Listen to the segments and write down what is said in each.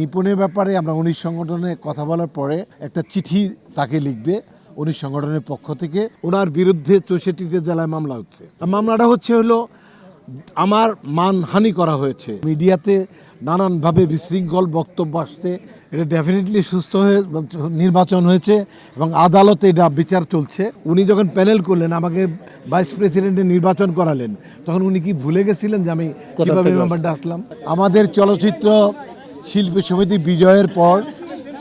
নিপুণের ব্যাপারে আমরা উনিশ সংগঠনে কথা বলার পরে একটা চিঠি তাকে লিখবে উনিশ সংগঠনের পক্ষ থেকে। ওনার বিরুদ্ধে চৌষট্টিতে জেলায় মামলা হচ্ছে। মামলাটা হচ্ছে হলো আমার মানহানি করা হয়েছে। মিডিয়াতে নানানভাবে বিশৃঙ্খল বক্তব্য আসছে। এটা ডেফিনেটলি সুস্থ হয়ে নির্বাচন হয়েছে এবং আদালতে এটা বিচার চলছে। উনি যখন প্যানেল করলেন আমাকে ভাইস প্রেসিডেন্টের নির্বাচন করালেন তখন উনি কি ভুলে গেছিলেন যে আমি কীভাবে মেম্বারটা আসলাম? আমাদের চলচ্চিত্র শিল্পী সমিতি বিজয়ের পর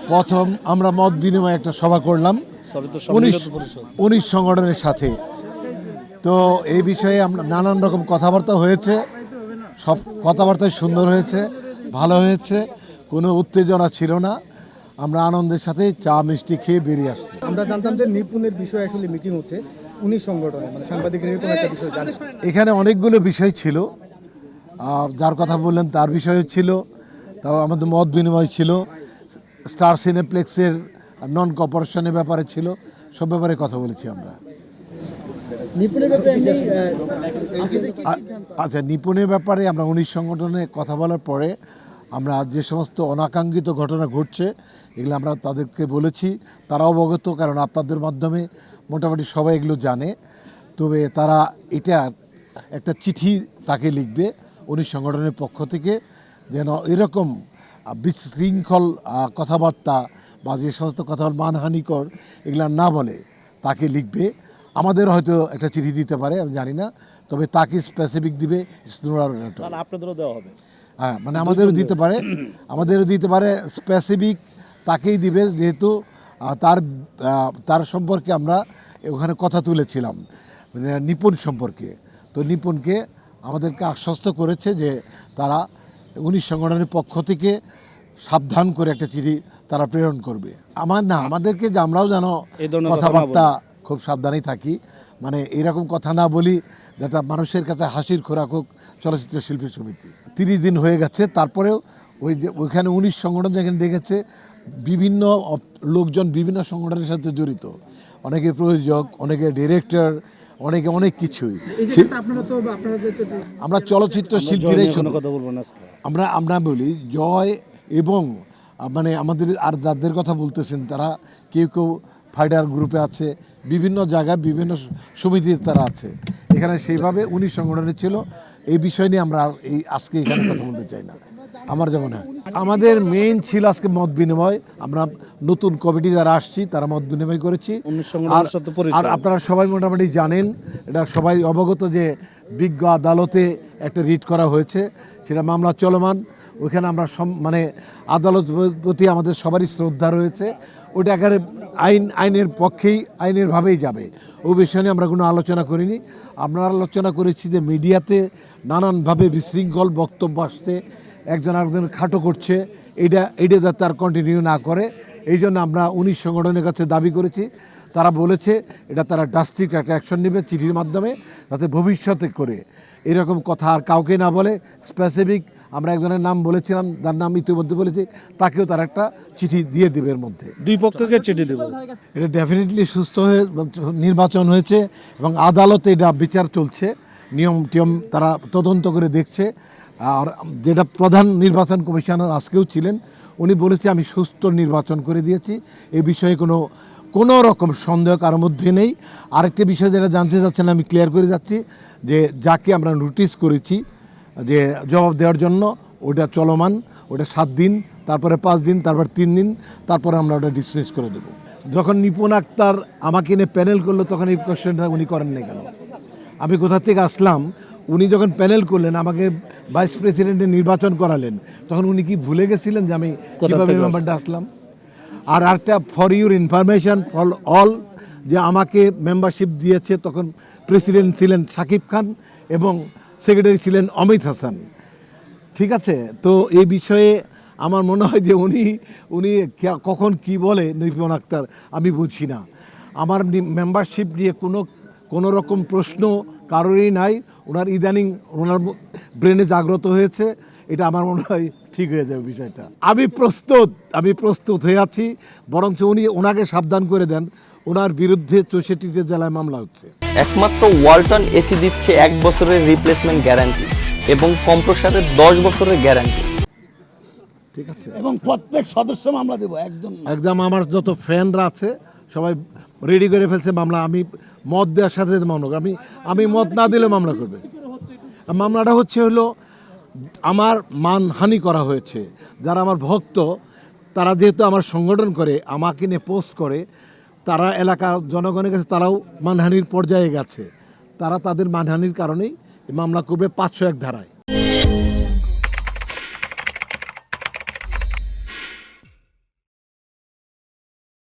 প্রথম আমরা মত বিনিময়ে একটা সভা করলাম। উনিশ উনিশ সংগঠনের সাথে। তো এই বিষয়ে আমরা নানান রকম কথাবার্তা হয়েছে। সব কথাবার্তাই সুন্দর হয়েছে ভালো হয়েছে কোনো উত্তেজনা ছিল না। আমরা আনন্দের সাথে চা মিষ্টি খেয়ে বেরিয়ে আসছি। আমরা জানতাম যে নিপুণের বিষয়ে আসলে মিটিং হচ্ছে উনি সংগঠনে মানে সাংবাদিকের এরকম একটা বিষয় জানি এখানে অনেকগুলো বিষয় ছিল। যার কথা বললেন তার বিষয়ও ছিল। তাও আমাদের মত বিনিময় ছিল। স্টার সিনেপ্লেক্সের নন কপারেশনের ব্যাপারে ছিল সব ব্যাপারে কথা বলেছি আমরা। আচ্ছা নিপুণের ব্যাপারে আমরা উনিশ সংগঠনে কথা বলার পরে আমরা যে সমস্ত অনাকাঙ্ক্ষিত ঘটনা ঘটছে এগুলো আমরা তাদেরকে বলেছি। তারা অবগত কারণ আপনাদের মাধ্যমে মোটামুটি সবাই এগুলো জানে। তবে তারা এটা একটা চিঠি তাকে লিখবে উনিশ সংগঠনের পক্ষ থেকে। যেন এরকম বিশৃঙ্খল কথাবার্তা বা যে সমস্ত কথা মানহানিকর এগুলো না বলে তাকে লিখবে। আমাদের হয়তো একটা চিঠি দিতে পারে আমি জানি না তবে তাকে স্পেসিফিক দিবে আপনাদেরও দেওয়া হবে। হ্যাঁ মানে আমাদেরও দিতে পারে আমাদেরও দিতে পারে স্পেসিফিক তাকেই দিবে যেহেতু তার তার সম্পর্কে আমরা ওখানে কথা তুলেছিলাম মানে নিপুণ সম্পর্কে। তো নিপুণকে আমাদেরকে আশ্বস্ত করেছে যে তারা উনিশ সংগঠনের পক্ষ থেকে সাবধান করে একটা চিঠি তারা প্রেরণ করবে। আমার না আমাদেরকে যে আমরাও যেন কথাবার্তা খুব সাবধানেই থাকি। মানে এরকম কথা না বলি যেটা মানুষের কাছে হাসির খোরাক হোক চলচ্চিত্র শিল্পী সমিতি। তিরিশ দিন হয়ে গেছে তারপরেও ওই যে ওইখানে উনিশ সংগঠন যেখানে ডেকেছে বিভিন্ন লোকজন বিভিন্ন সংগঠনের সাথে জড়িত। অনেকে প্রযোজক অনেকে ডিরেক্টর অনেকে অনেক কিছুই। এই সে- যে আপনারা তো আপনাদের তো আমরা চলচ্চিত্র শিল্পীরাই আমরা আমরা বলি জয় এবং মানে আমাদের আর যাদের কথা বলতেছেন তারা কেউ কেউ ফাইটার গ্রুপে আছে বিভিন্ন জায়গায় বিভিন্ন সমিতির তারা আছে। এখানে সেইভাবে উনি সংগঠনে ছিল। এই বিষয় নিয়ে আমরা আর এই আজকে এখানে কথা বলতে চাই না। আমার যেমন হয় আমাদের মেইন ছিল আজকে মত বিনিময়। আমরা নতুন কমিটি যারা আসছি তারা মত বিনিময় করেছি। আর- আপনারা সবাই মোটামুটি জানেন এটা সবাই অবগত যে বিজ্ঞ আদালতে একটা রিট করা হয়েছে। সেটা মামলা চলমান। ওইখানে আমরা মানে আদালত প্রতি আমাদের সবারই শ্রদ্ধা রয়েছে। ওইটা একেবারে আইন আইনের পক্ষেই আইনের ভাবেই যাবে। ওই বিষয় নিয়ে আমরা কোনো আলোচনা করিনি। আমরা আলোচনা করেছি যে মিডিয়াতে নানানভাবে বিশৃঙ্খল বক্তব্য আসছে। একজন আরেকজন খাটো করছে এটা এটা যাতে আর কন্টিনিউ না করে এই জন্য আমরা উনিশ সংগঠনের কাছে দাবি করেছি। তারা বলেছে এটা তারা ডাস্ট্রিক একটা অ্যাকশন নেবে চিঠির মাধ্যমে যাতে ভবিষ্যতে করে। এরকম কথা আর কাউকে না বলে স্পেসিফিক আমরা একজনের নাম বলেছিলাম তার নাম ইতিমধ্যে বলেছি তাকেও তার একটা চিঠি দিয়ে দেবে এর মধ্যে। দুই পক্ষকে চিঠি দেবো। এটা ডেফিনেটলি সুস্থ হয়ে নির্বাচন হয়েছে এবং আদালতে এটা বিচার চলছে। নিয়ম টিয়ম তারা তদন্ত করে দেখছে। আর যেটা প্রধান নির্বাচন কমিশনার আজকেও ছিলেন, উনি বলেছে, আমি সুস্থ নির্বাচন করে দিয়েছি। এ বিষয়ে কোনো কোনো রকম সন্দেহ কারোর মধ্যে নেই। আরেকটি বিষয় যেটা জানতে চাচ্ছেন, আমি ক্লিয়ার করে যাচ্ছি যে যাকে আমরা নোটিশ করেছি, যে জবাব দেওয়ার জন্য, ওটা চলমান, ওটা সাত দিন, তারপরে পাঁচ দিন, তারপর তিন দিন, তারপরে আমরা ওটা ডিসমিস করে দেবো। যখন নিপুণ আক্তার আমাকে এনে প্যানেল করল, তখন এই কোশ্চেনটা উনি করেন না কেন? আমি কোথা থেকে আসলাম উনি যখন প্যানেল করলেন আমাকে ভাইস প্রেসিডেন্টের নির্বাচন করালেন তখন উনি কি ভুলে গেছিলেন যে আমি কীভাবে মেম্বারটা আসলাম? আর একটা for your information for all যে আমাকে মেম্বারশিপ দিয়েছে তখন প্রেসিডেন্ট ছিলেন সাকিব খান এবং সেক্রেটারি ছিলেন অমিত হাসান। ঠিক আছে? তো এই বিষয়ে আমার মনে হয় যে উনি উনি কখন কি বলে নিপুণ আক্তার আমি বুঝি না। আমার মেম্বারশিপ নিয়ে কোনো কোনো রকম প্রশ্ন কারোরই নাই। ওনার ইদানিং ওনার ব্রেনে জাগ্রত হয়েছে। এটা আমার মনে হয় ঠিক হয়ে যাবে বিষয়টা। আমি প্রস্তুত আমি প্রস্তুত হয়ে আছি। বরঞ্চ উনি ওনাকে সাবধান করে দেন। ওনার বিরুদ্ধে চৌষট্টিতে জেলায় মামলা হচ্ছে। একমাত্র ওয়ালটন এসি দিচ্ছে এক বছরের রিপ্লেসমেন্ট গ্যারান্টি এবং কম্প্রসারের দশ বছরের গ্যারান্টি ঠিক আছে। এবং প্রত্যেক সদস্য মামলা দেব একজন না। একদম আমার যত ফ্যানরা আছে সবাই রেডি করে ফেলছে মামলা, আমি মদ দেওয়ার সাথে সাথে মামলা আমি আমি মদ না দিলে মামলা করবে। মামলাটা হচ্ছে হলো, আমার মানহানি করা হয়েছে। যারা আমার ভক্ত, তারা যেহেতু আমার সংগঠন করে, আমাকে নিয়ে পোস্ট করে, তারা এলাকা জনগণের কাছে তারাও মানহানির পর্যায়ে গেছে। তারা তাদের মানহানির কারণেই মামলা করবে পাঁচশো এক ধারায়।